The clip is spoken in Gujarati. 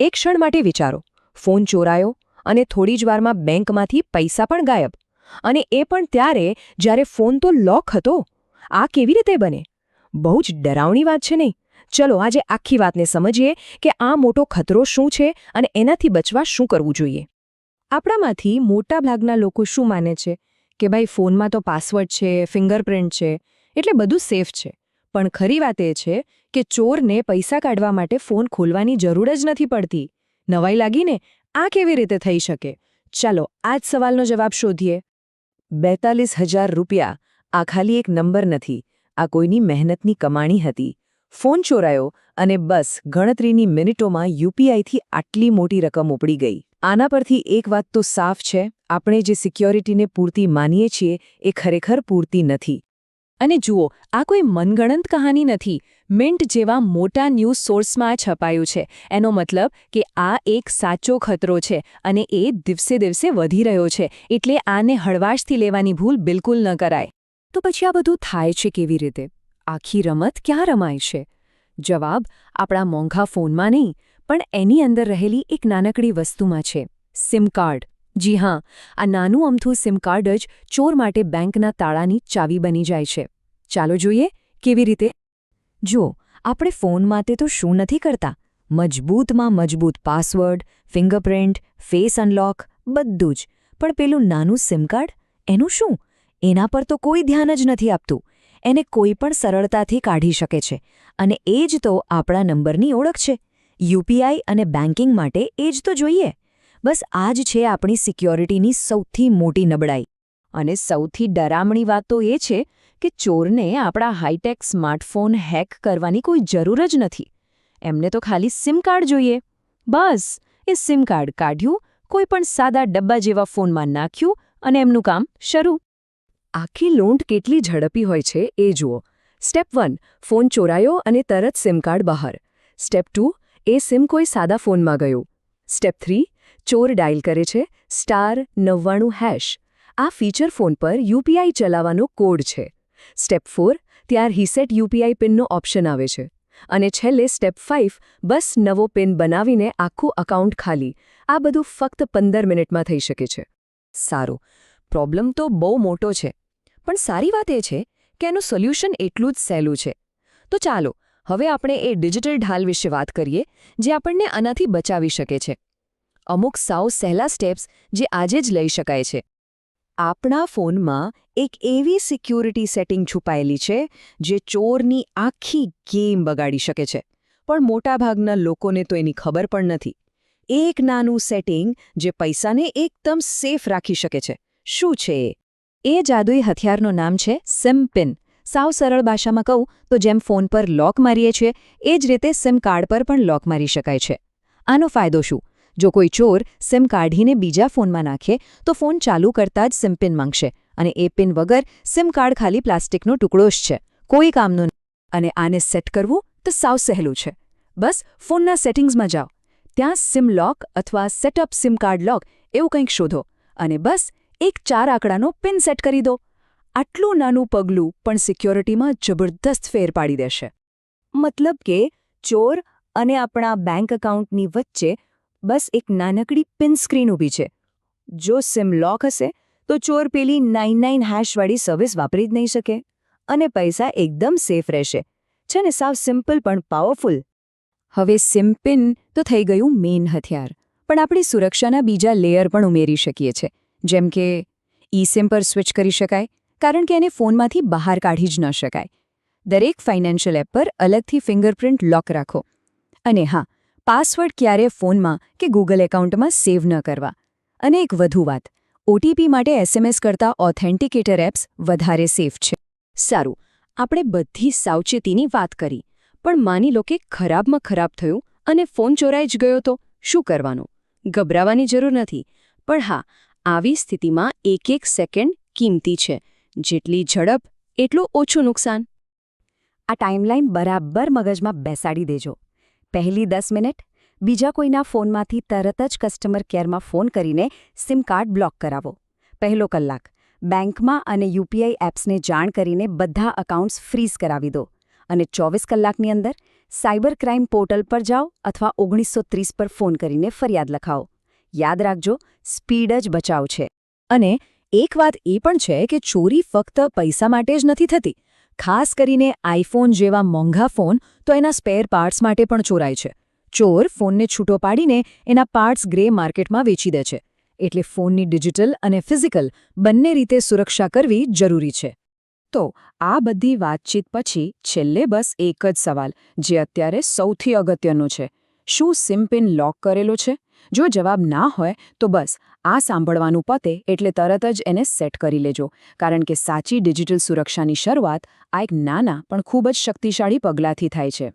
એક ક્ષણ માટે વિચારો. ફોન ચોરાયો અને થોડી જ વારમાં બેંકમાંથી પૈસા પણ ગાયબ. અને એ પણ ત્યારે જ્યારે ફોન તો લોક હતો. આ કેવી રીતે બને? બહુ જ ડરાવણી વાત છે નહીં. ચલો આજે આખી વાતને સમજીએ કે આ મોટો ખતરો શું છે અને એનાથી બચવા શું કરવું જોઈએ. આપણામાંથી મોટાભાગના લોકો શું માને છે? કે ભાઈ ફોનમાં તો પાસવર્ડ છે, ફિંગરપ્રિન્ટ છે, એટલે બધું સેફ છે. પણ ખરી વાત એ છે કે ચોરને પૈસા કાઢવા માટે ફોન ખોલવાની જરૂર જ નથી પડતી. નવાઈ લાગીને આ કેવી રીતે થઈ શકે? ચાલો, આ જ સવાલનો જવાબ શોધીએ. બેતાલીસ હજાર રૂપિયા, આ ખાલી એક નંબર નથી. આ કોઈની મહેનતની કમાણી હતી. ફોન ચોરાયો અને બસ ગણતરીની મિનિટોમાં યુપીઆઈથી આટલી મોટી રકમ ઉપડી ગઈ. આના પરથી એક વાત તો સાફ છે, આપણે જે સિક્યોરિટીને પૂરતી માનીએ છીએ એ ખરેખર પૂરતી નથી. અને જુઓ, આ કોઈ મનગણંત કહાની નથી. મિન્ટ જેવા મોટા ન્યૂઝ સોર્સમાં છપાયું છે. એનો મતલબ કે આ એક સાચો ખતરો છે અને એ દિવસે દિવસે વધી રહ્યો છે. એટલે આને હળવાશથી લેવાની ભૂલ બિલકુલ ન કરાય. તો પછી આ બધું થાય છે કેવી રીતે? આખી રમત ક્યાં રમાય છે? જવાબ, આપણા મોંઘા ફોનમાં નહીં, પણ એની અંદર રહેલી એક નાનકડી વસ્તુમાં છે. Sim card. જી હા, આ નાનું અમથું સિમ કાર્ડ જ ચોર માટે બેંકના તાળાની ચાવી બની જાય છે. ચાલો જોઈએ કેવી રીતે? જુઓ આપણે ફોન માટે તો શું નથી કરતા? મજબૂતમાં મજબૂત પાસવર્ડ, ફિંગરપ્રિન્ટ, ફેસ અનલોક, બધું જ. પણ પેલું નાનું સિમ કાર્ડ, એનું શું? એના પર તો કોઈ ધ્યાન જ નથી આપતું. એને કોઈ પણ સરળતાથી કાઢી શકે છે. અને એ જ તો આપણા નંબરની ઓળખ છે. યુપીઆઈ અને બેન્કિંગ માટે એ જ તો જોઈએ. બસ આ જ છે આપણી સિક્યોરિટીની સૌથી મોટી નબળાઈ. અને સૌથી ડરામણી વાત તો એ છે કે ચોરને આપણા હાઈટેક સ્માર્ટફોન હેક કરવાની કોઈ જરૂર જ નથી. એમને તો ખાલી સિમ કાર્ડ જોઈએ. બસ, એ સિમ કાર્ડ કાઢ્યું, કોઈ પણ સાદા ડબ્બા જેવા ફોનમાં નાખ્યું અને એમનું કામ શરૂ. આખી લૂંટ કેટલી ઝડપી હોય છે એ જુઓ. સ્ટેપ વન, ફોન ચોરાયો અને તરત સિમ કાર્ડ બહાર. સ્ટેપ ટુ, એ સિમ કોઈ સાદા ફોનમાં ગયું. સ્ટેપ થ્રી ચોર ડાયલ કરે છે, સ્ટાર નવ્વાણું હેશ. આ ફીચર ફોન પર યુપીઆઈ ચલાવવાનો કોડ છે. સ્ટેપ ફોર ત્યાર હિસેટ યુપીઆઈ પિનનો ઓપ્શન આવે છે. અને છેલ્લે સ્ટેપ ફાઇવ બસ નવો પિન બનાવીને આખું અકાઉન્ટ ખાલી. આ બધું ફક્ત પંદર મિનિટમાં થઈ શકે છે. સારું. પ્રોબ્લેમ તો બહુ મોટો છે. પણ સારી વાત એ છે કે એનું સોલ્યુશન એટલું જ સહેલું છે. તો ચાલો, હવે આપણે એ ડિજિટલ ઢાલ વિશે વાત કરીએ જે આપણને આનાથી બચાવી શકે છે. અમુક સાવ સહેલા સ્ટેપ્સ જે આજે જ લઈ શકાય છે. આપણા ફોનમાં એક એવી સિક્યુરિટી સેટિંગ છુપાયેલી છે, જે ચોરની આખી ગેમ બગાડી શકે છે. પણ મોટાભાગના લોકોને તો એની ખબર પણ નથી. એક નાનું સેટિંગ જે પૈસાને એકદમ સેફ રાખી શકે છે. શું છે એ? જાદુઈ હથિયારનું નામ છે સિમપિન સાવ સરળ ભાષામાં કહું તો જેમ ફોન પર લોક મારીએ છીએ, એ જ રીતે સિમ કાર્ડ પર પણ લોક મારી શકાય છે. આનો ફાયદો શું? જો કોઈ ચોર સિમ કાઢીને બીજા ફોનમાં નાખે, તો ફોન ચાલુ કરતાં જ સિમ પિન માંગશે અને એ પિન વગર સિમ કાર્ડ ખાલી પ્લાસ્ટિકનો ટુકડો જ છે. કોઈ કામનું અને આને સેટ કરવું તો સાવ સહેલું છે. બસ ફોનના સેટિંગ્સમાં જાઓ. ત્યાં સિમ લોક અથવા સેટઅપ સિમ કાર્ડ લોક એવું કંઈક શોધો અને બસ એક ચાર આંકડાનો પિન સેટ કરી દો. આટલું નાનું પગલું પણ સિક્યોરિટીમાં જબરદસ્ત ફેર પાડી દેશે. મતલબ કે ચોર અને આપણા બેંક એકાઉન્ટની વચ્ચે બસ એક નાનકડી પિન સ્ક્રીન ઊભી છે. જો સિમ લોક હશે, તો ચોર પેલી નાઇન નાઇન હેશવાળી સર્વિસ વાપરી જ નહીં શકે. અને પૈસા એકદમ સેફ રહેશે. છે ને, સાવ સિમ્પલ પણ પાવરફુલ હવે સિમ પિન તો થઈ ગયું મેઇન હથિયાર. પણ આપણે સુરક્ષાના બીજા લેયર પણ ઉમેરી શકીએ છીએ જેમ કે ઈ સિમ પર સ્વિચ કરી શકાય, કારણ કે એને ફોનમાંથી બહાર કાઢી જ ન શકાય. દરેક ફાઇનાન્શિયલ એપ પર અલગથી ફિંગરપ્રિન્ટ લોક રાખો. અને હા પાસવર્ડ ક્યારે ફોનમાં કે ગૂગલ એકાઉન્ટમાં સેવ ન કરવા? અને એક વધુ વાત ઓટીપી માટે એસએમએસ કરતા ઓથેન્ટિકેટર એપ્સ વધારે સેફ છે. સારું, આપણે બધી સાવચેતીની વાત કરી, પણ માની લો કે ખરાબમાં ખરાબ થયું અને ફોન ચોરાઈ જ ગયો તો શું કરવાનું? ગભરાવાની જરૂર નથી, પણ હા, આવી સ્થિતિમાં એક એક સેકન્ડ કિંમતી છે, જેટલી ઝડપ, એટલું ઓછું નુકસાન. આ ટાઈમલાઈન બરાબર મગજમાં બેસાડી દેજો. પહેલી દસ મિનિટ, બીજા કોઈના ફોનમાંથી તરત જ કસ્ટમર કેરમાં ફોન કરીને સિમ કાર્ડ બ્લોક કરાવો. પહેલો કલાક, બેંકમાં અને યુપીઆઈ એપ્સને જાણ કરીને બધા અકાઉન્ટ્સ ફ્રીઝ કરાવી દો. અને ચોવીસ કલાકની અંદર સાયબર ક્રાઇમ પોર્ટલ પર જાઓ અથવા ઓગણીસો પર ફોન કરીને ફરિયાદ લખાવો. યાદ રાખજો, સ્પીડ જ બચાવ છે. અને એક વાત એ પણ છે કે ચોરી ફક્ત પૈસા માટે જ નથી થતી. ખાસ કરીને આઈફોન જેવા મોંઘા ફોન તો એના સ્પેર પાર્ટ્સ માટે પણ ચોરાય છે. ચોર ફોનને છૂટો પાડીને એના પાર્ટ્સ ગ્રે માર્કેટમાં વેચી દે છે. એટલે ફોનની ડિજિટલ અને ફિઝિકલ બંને રીતે સુરક્ષા કરવી જરૂરી છે. તો આ બધી વાતચીત પછી છેલ્લે બસ એક જ સવાલ, જે અત્યારે સૌથી અગત્યનો છે. શું સિમ્પિન લોક કરેલો છે? જો જવાબ ના હોય, તો બસ, આ સાંભળવાનું પતે એટલે તરત જ એને સેટ કરી લેજો. કારણ કે સાચી ડિજિટલ સુરક્ષાની શરૂઆત આ એક નાના પણ ખૂબ જ શક્તિશાળી પગલાંથી થાય છે.